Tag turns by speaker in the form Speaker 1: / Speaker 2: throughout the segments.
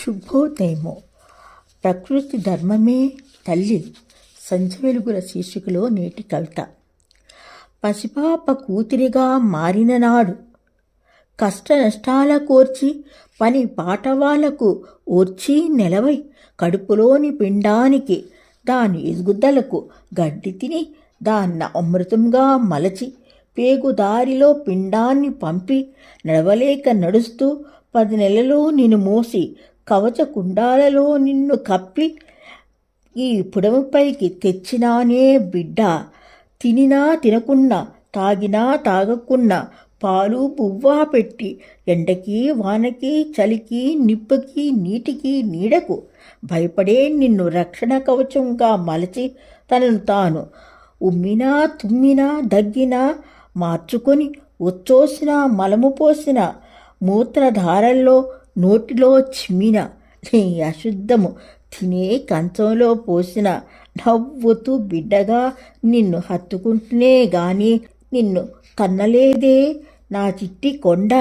Speaker 1: శుభోదయము. ప్రకృతి ధర్మమే తల్లి సంధ్య వెలుగుల శీర్షికలో నేటి కవిత. పసిపాప కూతురిగా మారిన నాడు కష్ట నష్టాల కోర్చి పని పాటవాళ్ళకు ఓర్చి నెలవై కడుపులోని పిండానికి దాని ఎదుగుదలకు గడ్డి తిని దాన్ని అమృతంగా మలచి పేగుదారిలో పిండాన్ని పంపి నడవలేక నడుస్తూ పది నెలలు నిన్ను మోసి కవచ కుండాలలో నిన్ను కప్పి ఈ పుడమపైకి తెచ్చినానే బిడ్డ. తినినా తినకున్నా తాగినా తాగకున్నా పాలు పువ్వా పెట్టి ఎండకి వానకి చలికి నిప్పుకి నీటికి నీడకు భయపడే నిన్ను రక్షణ కవచంగా మలచి తనను తాను ఉమ్మినా తుమ్మినా దగ్గినా మార్చుకొని ఉచ్చోసిన మలము పోసిన మూత్రధారల్లో నోటిలో చిమ్మిన నీ అశుద్ధము తినే కంచంలో పోసిన నవ్వుతూ బిడ్డగా నిన్ను హత్తుకుంటూనే గాని నిన్ను కన్నలేదే. నా చిట్టి కొండ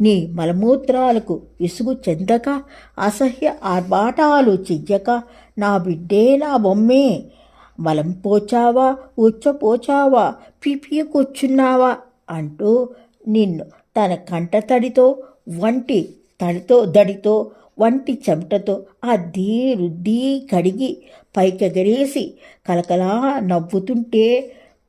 Speaker 1: నీ మలమూత్రాలకు విసుగు చెందక అసహ్య ఆర్భాటాలు చెయ్యక నా బిడ్డే నా బొమ్మే. మలం పోచావా ఉచ్చపోచావా పీపియకొచ్చున్నావా అంటూ నిన్ను తన కంటతడితో వంటి తడితో దడితో వంటి చెమటతో అద్దీ రుద్ది కడిగి పైకెగరేసి కలకలా నవ్వుతుంటే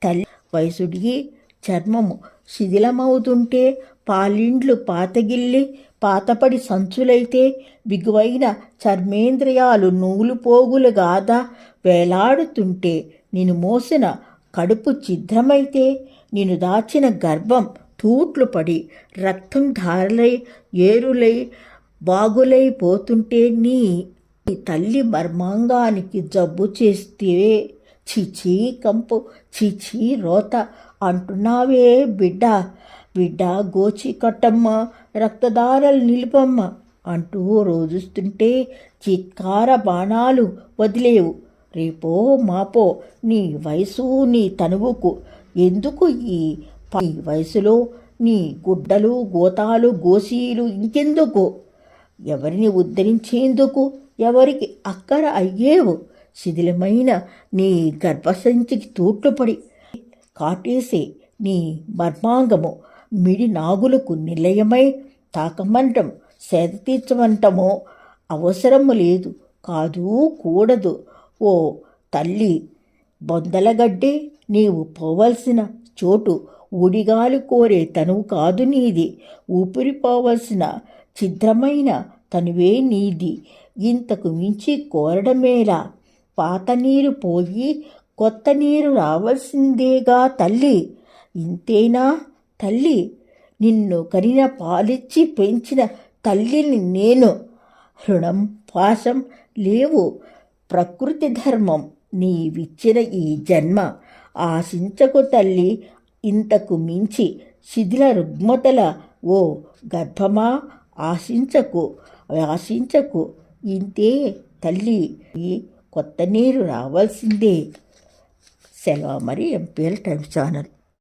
Speaker 1: తల్లి వయసుడిగి చర్మము శిథిలమవుతుంటే పాలిండ్లు పాతగిల్లి పాతపడి సంచులైతే బిగువైన చర్మేంద్రియాలు నూలు పోగులు గాదా వేలాడుతుంటే నేను మోసిన కడుపు ఛిద్రమైతే నేను దాచిన గర్భం తూట్లు పడి రక్తం ధారలై ఏరులై బాగులై పోతుంటే నీ నీ తల్లి మర్మాంగానికి జబ్బు చేస్తే చిచి కంపు చిచి రోత అంటున్నావే బిడ్డ బిడ్డ గోచి కట్టమ్మ రక్తదారలు నిలిపమ్మ అంటూ రోజుస్తుంటే చిత్కార బాణాలు వదిలేవు. రేపో మాపో నీ వయసు నీ తనువుకు ఎందుకు ఈ ఈ వయసులో నీ గుడ్డలు గోతాలు గోసీలు ఇంకెందుకు? ఎవరిని ఉద్ధరించేందుకు ఎవరికి అక్కర అయ్యేవు? శిథిలమైన నీ గర్భసంచికి తూట్లుపడి కాటేసే నీ మర్మాంగము. మిడి నాగులకు నిలయమై తాకమంటం సేద తీర్చమంటమో అవసరము లేదు. కాదు కూడదు. ఓ తల్లి బొందలగడ్డే నీవు పోవలసిన చోటు ఒడిగాలు కోరే తనువు కాదు నీది. ఊపిరిపోవలసిన ఛిద్రమైన తనువే నీది. ఇంతకు మించి కోరడమేలా? పాత నీరు పోయి కొత్త నీరు రావాల్సిందేగా తల్లి? ఇంతేనా తల్లి? నిన్ను కనిన పాలిచ్చి పెంచిన తల్లిని నేను. రుణం పాశం లేవు. ప్రకృతి ధర్మం నీవిచ్చిన ఈ జన్మ. ఆశించకు తల్లి ఇంతకు మించి శిథిల రుగ్మతల ఓ గర్భమా? ఆశించకు ఆశించకు. ఇంతే తల్లి ఈ కొత్త నీరు రావాల్సిందే. సెలవు మరి ఎంపీఎల్ టైమ్స్ ఛానల్.